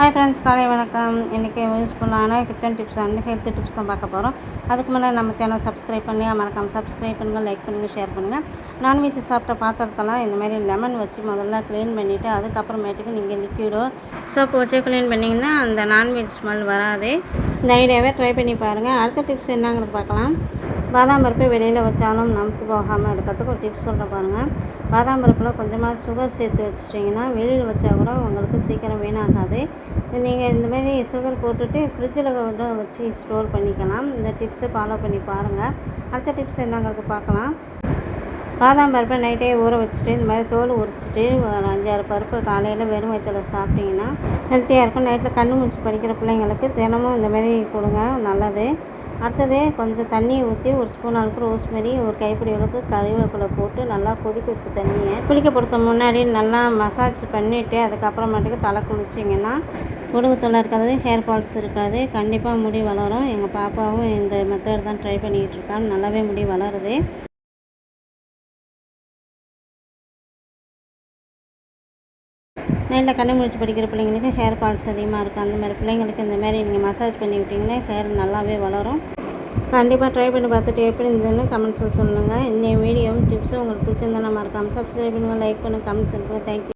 Hi friends காலை வணக்கம். இன்றைக்கி யூஸ்ஃபுல்லான kitchen tips and health tips தான் பார்க்க போகிறோம் அதுக்கு முன்னாடி நம்ம சேனல் சப்ஸ்கிரைப் பண்ணி மறக்காம சப்ஸ்கிரைப் பண்ணுங்கள் லைக் பண்ணுங்கள் ஷேர் பண்ணுங்கள் நான்வெஜ் சாப்பிட்ட பாத்திரத்தெல்லாம் இந்த மாதிரி லெமன் வச்சு முதல்ல க்ளீன் பண்ணிவிட்டு அதுக்கப்புறமேட்டுக்கு நீங்கள் லிக்யூடோ சோப்பு வச்சு க்ளீன் பண்ணிங்கன்னா அந்த நான்வெஜ் ஸ்மெல் வராது. இந்த ஐடியாவே ட்ரை பண்ணி பாருங்கள் அடுத்த டிப்ஸ் என்னங்கிறது பார்க்கலாம். பாதாம் பருப்பு வெளியில் வச்சாலும் நமத்து போகாமல் இருக்கிறதுக்கு ஒரு டிப்ஸ் சொல்கிறேன் பாருங்கள் பாதாம் பருப்பில் கொஞ்சமாக சுகர் சேர்த்து வச்சிட்டிங்கன்னா வெளியில் வச்சா கூட உங்களுக்கு சீக்கிரம் வீணாகாது. நீங்கள் இந்தமாரி சுகர் போட்டுட்டு ஃப்ரிட்ஜில் கூட வச்சு ஸ்டோர் பண்ணிக்கலாம். இந்த டிப்ஸை ஃபாலோ பண்ணி பாருங்கள் அடுத்த டிப்ஸ் என்னங்கிறது பார்க்கலாம். பாதாம் பருப்பை நைட்டே ஊற வச்சுட்டு இந்த மாதிரி தோல் உரிச்சிட்டு ஒரு அஞ்சாறு பருப்பு காலையில் வெறும் வயிற்றில் சாப்பிட்டிங்கன்னா ஹெல்த்தியாக இருக்கும். நைட்டில் கண்ணு மூச்சு படிக்கிற பிள்ளைங்களுக்கு தினமும் இந்த மாதிரி கொடுங்க. நல்லது. அடுத்தது கொஞ்சம் தண்ணியை ஊற்றி ஒரு ஸ்பூன் அளவுக்கு ரோஸ்மெரி ஒரு கைப்பிடி அளவுக்கு கறிவேப்பிலை போட்டு நல்லா கொதிக்க வச்ச தண்ணியை குளிக்க பொறுத்த முன்னாடி நல்லா மசாஜ் பண்ணிவிட்டு அதுக்கப்புறமேட்டுக்கு தலை குளிச்சிங்கன்னா குடும்பத்தில் இருக்காது ஹேர் ஃபால்ஸ் இருக்காது. கண்டிப்பாக முடி வளரும். எங்கள் பாப்பாவும் இந்த மெத்தட் தான் ட்ரை பண்ணிக்கிட்டு இருக்கான் நல்லாவே முடி வளருது. நைட்டில் கண்ணு முடிச்சு படிக்கிற பிள்ளைங்களுக்கு ஹேர் ஃபால்ஸ் அதிகமாக இருக்குது அந்த மாதிரி பிள்ளைங்களுக்கு இந்த மாதிரி நீங்கள் மசாஜ் பண்ணி விட்டிங்கன்னா ஹேர் நல்லாவே வளரும். கண்டிப்பாக ட்ரை பண்ணி பார்த்துட்டு எப்படி இருந்ததுன்னு கமெண்ட்ஸில் சொல்லுங்கள் இந்த வீடியோவும் டிப்ஸும் உங்களுக்கு பிடிச்சிருந்தா நம்ம இருக்காமல் சப்ஸ்கிரைப் பண்ணுங்கள் லைக் பண்ணுங்கள் கமெண்ட்ஸ் பண்ணுங்கள் தேங்க்யூ